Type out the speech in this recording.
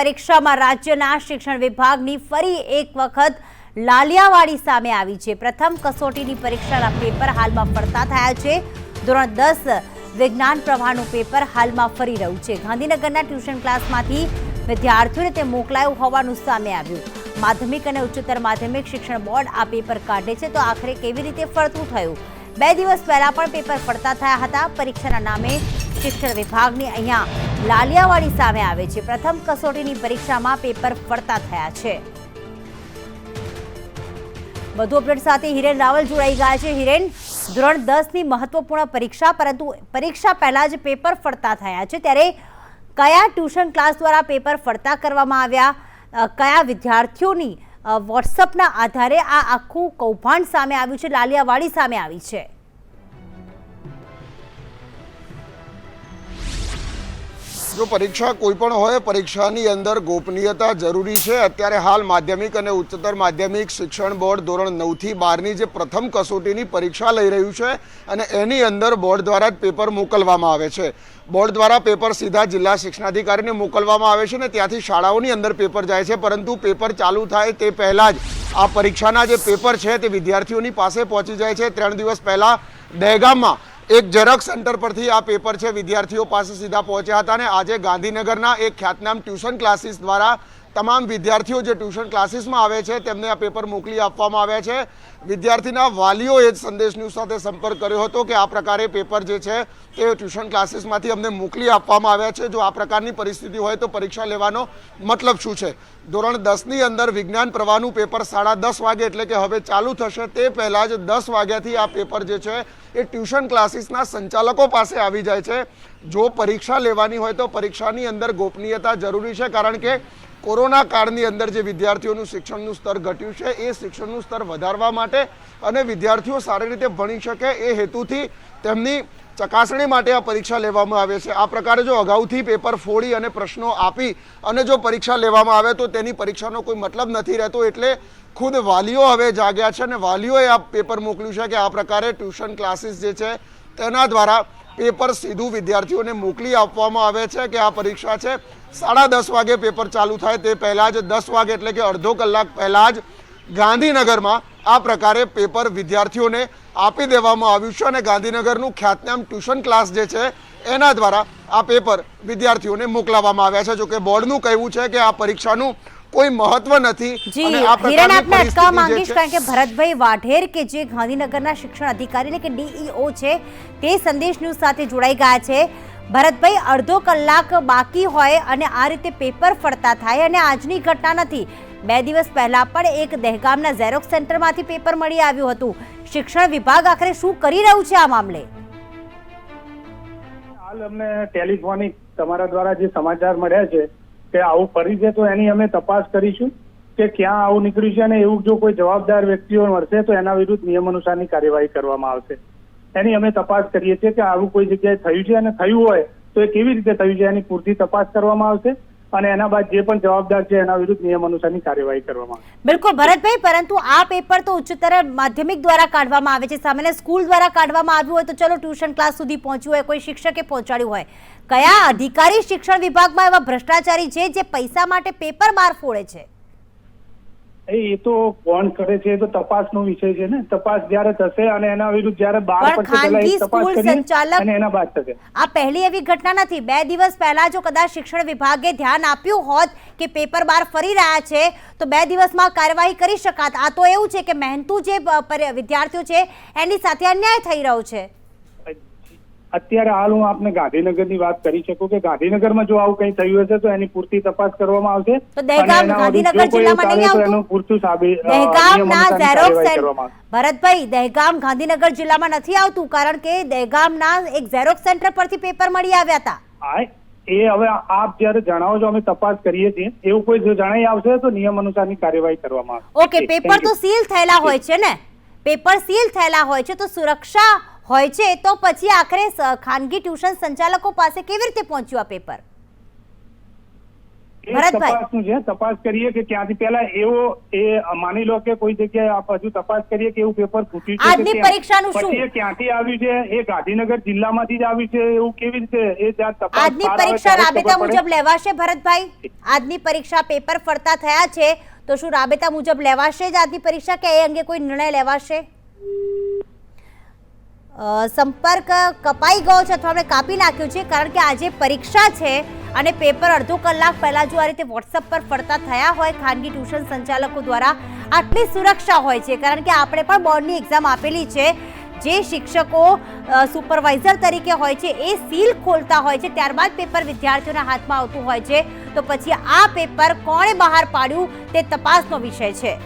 પરીક્ષામાં રાજ્યના શિક્ષણ વિભાગની ફરી એક વખત લાલિયાવાડી સામે આવી છે. પ્રથમ કસોટીની પરીક્ષાના પેપર હાલમાં ફરતા થયા છે. ધોરણ દસ વિજ્ઞાન પ્રવાહનું પેપર હાલમાં ફરી રહ્યું છે. ગાંધીનગરના ટ્યુશન ક્લાસમાંથી વિદ્યાર્થીઓને તે મોકલાયું હોવાનું સામે આવ્યું. માધ્યમિક અને ઉચ્ચતર માધ્યમિક શિક્ષણ બોર્ડ આ પેપર કાઢે છે તો આખરે કેવી રીતે ફરતું થયું? બે દિવસ પહેલા પણ પેપર ફરતા થયા હતા. પરીક્ષાના નામે શિક્ષણ વિભાગની અહીંયા લાલિયાવાડી સામે આવે છે. પ્રથમ કસોટીની પરીક્ષામાં પેપર ફરતા થયા છે. વધુ અપડેટ સાથે હિરેન રાવલ જોડાઈ ગયા છે. હિરેન, ધોરણ દસની મહત્વપૂર્ણ પરીક્ષા, પરંતુ પરીક્ષા પહેલા જ પેપર ફરતા થયા છે. ત્યારે કયા ટ્યુશન ક્લાસ દ્વારા પેપર ફરતા કરવામાં આવ્યા? કયા વિદ્યાર્થીઓની વોટ્સઅપના આધારે આ આખું કૌભાંડ સામે આવ્યું છે? લાલિયાવાડી સામે આવી છે. જો પરીક્ષા કોઈ પણ હોય, પરીક્ષાની અંદર ગોપનીયતા જરૂરી છે. અત્યારે હાલ માધ્યમિક અને ઉચ્ચતર માધ્યમિક શિક્ષણ બોર્ડ ધોરણ નવથી બારની જે પ્રથમ કસોટીની પરીક્ષા લઈ રહ્યું છે અને એની અંદર બોર્ડ દ્વારા જ પેપર મોકલવામાં આવે છે. બોર્ડ દ્વારા પેપર સીધા જિલ્લા શિક્ષણાધિકારીને મોકલવામાં આવે છે ને ત્યાંથી શાળાઓની અંદર પેપર જાય છે. પરંતુ પેપર ચાલુ થાય તે પહેલાં જ આ પરીક્ષાના જે પેપર છે તે વિદ્યાર્થીઓની પાસે પહોંચી જાય છે. ત્રણ દિવસ પહેલાં દહેગામમાં એક ઝેરોક્સ સેન્ટર પરથી આ પેપર છે. વિદ્યાર્થીઓ પાસે સીધા પહોંચ્યા હતા અને આજે ગાંધીનગરના એક ખ્યાતનામ ટ્યુશન ક્લાસીસ દ્વારા તમામ વિદ્યાર્થીઓ જે ટ્યુશન ક્લાસીસમાં આવે છે, તેમને આ પેપર મોકલી આપવામાં આવ્યા છે. વિદ્યાર્થીના વાલીઓએ જ સંદેશ ન્યૂઝ સાથે સંપર્ક કર્યો હતો કે આ પ્રકારે પેપર જે છે, તે ટ્યુશન ક્લાસીસમાંથી અમને મોકલી આપવામાં આવ્યા છે. જો આ પ્રકારની પરિસ્થિતિ હોય તો પરીક્ષા લેવાનો મતલબ શું છે? ધોરણ દસની અંદર વિજ્ઞાન પ્રવાહનું પેપર સાડા દસ વાગે એટલે કે હવે ચાલુ થશે, તે પહેલાં જ દસ વાગ્યાથી આ પેપર જે છે, એ ટ્યુશન ક્લાસીસના સંચાલકો પાસે આવી જાય છે. જો પરીક્ષા લેવાની હોય તો પરીક્ષાની અંદર ગોપનીયતા જરૂરી છે, કારણ કે કોરોના કાળની અંદર જે વિદ્યાર્થીઓનું શિક્ષણનું સ્તર ઘટ્યું છે, એ શિક્ષણનું સ્તર વધારવા માટે અને વિદ્યાર્થીઓ સારી રીતે ભણી શકે એ હેતુથી તેમની ચકાસણી માટે આ પરીક્ષા લેવામાં આવે છે. આ પ્રકારે જો અગાઉથી પેપર ફોડી અને પ્રશ્નો આપી અને જો પરીક્ષા લેવામાં આવે તો તેની પરીક્ષાનો કોઈ મતલબ નથી રહેતો એટલે ખુદ વાલીઓ હવે જાગ્યા છે અને વાલીઓએ આ પેપર મોકલ્યું છે કે આ પ્રકારે ટ્યુશન ક્લાસીસ જે છે તેના દ્વારા પેપર સીધું વિદ્યાર્થીઓને મોકલી આપવામાં આવે છે કે આ પરીક્ષા છે. સાડા દસ વાગે પેપર ચાલુ થાય તે પહેલાં જ દસ વાગે એટલે કે અડધો કલાક પહેલાં જ ગાંધીનગરમાં આ પ્રકારે પેપર વિદ્યાર્થીઓને આપી દેવામાં આવ્યું છે અને ગાંધીનગરનું ખ્યાતનામ ટ્યુશન ક્લાસ જે છે એના દ્વારા આ પેપર વિદ્યાર્થીઓને મોકલાવવામાં આવ્યા છે. જોકે બોર્ડનું કહેવું છે કે આ પરીક્ષાનું કોઈ મહત્વ નથી અને આ હિરેન અટકાવવા માંગીશ કારણ કે ભરતભાઈ વાઢેર કે જે ગાંધીનગરના શિક્ષણ અધિકારી એટલે કે ડીઈઓ છે તે સંદેશ ન્યૂઝ સાથે જોડાઈ ગયા છે. ભરતભાઈ અડધો કલાક બાકી હોય અને આ રીતે પેપર ફરતા થાય અને આજની ઘટના નથી. બે દિવસ પહેલા પણ એક દહેગામના ઝેરોક્સ સેન્ટરમાંથી પેપર મળી આવ્યું હતું. શિક્ષણ વિભાગ આખરે શું કરી રહ્યું છે આ મામલે? હાલ અમને ટેલિફોનિક તમારા દ્વારા જે સમાચાર મળ્યા છે કે આવું ફરી છે તો એની અમે તપાસ કરીશું કે ક્યાં આવું નીકળ્યું છે અને એવું જો કોઈ જવાબદાર વ્યક્તિઓ મળશે તો એના વિરુદ્ધ નિયમ અનુસારની કાર્યવાહી કરવામાં આવશે. એની અમે તપાસ કરીએ છીએ કે આવું કોઈ જગ્યાએ થયું છે અને થયું હોય તો એ કેવી રીતે થયું છે એની પૂરતી તપાસ કરવામાં આવશે. અને એના બાદ જે પણ જવાબદાર છે એના વિરુદ્ધ નિયમ અનુસારની કાર્યવાહી કરવામાં આવે. બિલકુલ, ભરતભાઈ, પરંતુ આ પેપર તો ઉચ્ચતર માધ્યમિક દ્વારા કાઢવામાં આવે છે. સામાન્ય સ્કૂલ દ્વારા કાઢવામાં આવ્યું હોય તો ચલો ટ્યુશન ક્લાસ સુધી પહોંચ્યું હોય, કોઈ શિક્ષકે પહોંચાડ્યું હોય. કયા અધિકારી શિક્ષણ વિભાગમાં એવા ભ્રષ્ટાચારી છે જે પૈસા માટે પેપર બહાર ફોડે છે? એ એ તો કોણ કરે છે એ તો તપાસનો વિષય છે ને? તપાસ જ્યારે થશે અને એના વિરુદ્ધ જ્યારે બહાર પડશે પહેલા ખાનગી તપાસ અને એના બાદ થશે. આ પહેલી એવી ઘટના નથી. બે દિવસ પહેલા જો કદાચ શિક્ષણ વિભાગે ધ્યાન આપ્યું હોત કે પેપર બહાર ફરી રહ્યા છે તો બે દિવસમાં કાર્યવાહી કરી શકાત. આ તો એવું છે કે મહેનતુ જે વિદ્યાર્થીઓ છે એની સાથે અન્યાય થઈ રહ્યો છે. અત્યારે હાલ હું આપને ગાંધીનગરની વાત કરી શકું કે ગાંધીનગરમાં જો આવું કંઈ થયું હશે તો એની પૂરતી તપાસ કરવામાં આવશે. ભરતભાઈ દહેગામ ગાંધીનગર જિલ્લામાં નથી આવતું કારણ કે દહેગામના એક ઝેરોક્સ સેન્ટર પરથી પેપર મળી આવ્યા હતા. એ હવે આપ જ્યારે જણાવો છો અમે તપાસ કરીએ છીએ. એવું કોઈ જો જણાઈ આવશે તો નિયમ અનુસારની કાર્યવાહી કરવામાં આવશે. ઓકે પેપર તો સીલ થયેલા હોય છે ને? પેપર સીલ થયેલા હોય છે તો સુરક્ષા હોય છે તો પછી આખરે ખાનગી ટ્યુશન સંચાલકો પાસે કેવી રીતે પહોંચ્યું આ પેપર તપાસનું છે તપાસ કરીએ કે ત્યાંથી પહેલા એવો એ માની લો કે કોઈ જગ્યાએ આપ હજુ તપાસ કરીએ કે એવું પેપર ફૂટ્યું છે આજની. પરીક્ષાનું શું? એ ક્યાંથી આવ્યું છે? એ ગાંધીનગર જિલ્લામાંથી જ આવ્યું છે એવું કેવી રીતે? એ જ્યાં તપાસ આજની પરીક્ષા રાબેતા મુજબ લેવાશે ભરતભાઈ? આજની પરીક્ષા પેપર ફરતા થયા છે તો શું રાબેતા મુજબ લેવાશે જ આજની પરીક્ષા કે એ અંગે કોઈ નિર્ણય લેવાશે? સંપર્ક કપાઈ ગયો છે અથવા આપણે કાપી નાખ્યો છે, કારણ કે આજે પરીક્ષા છે અને પેપર અડધો કલાક પહેલા જો આ રીતે વોટ્સઅપ પર ફરતા થયા હોય, ખાનગી ટ્યુશન સંચાલકો દ્વારા આટલી સુરક્ષા હોય છે, કારણ કે આપણે પણ બોર્ડની એક્ઝામ આપેલી છે, જે શિક્ષકો સુપરવાઇઝર તરીકે હોય છે, એ સીલ ખોલતા હોય છે, ત્યારબાદ પેપર વિદ્યાર્થીઓના હાથમાં આવતું હોય છે, તો પછી આ પેપર કોણે બહાર પાડ્યું તે તપાસનો વિષય છે.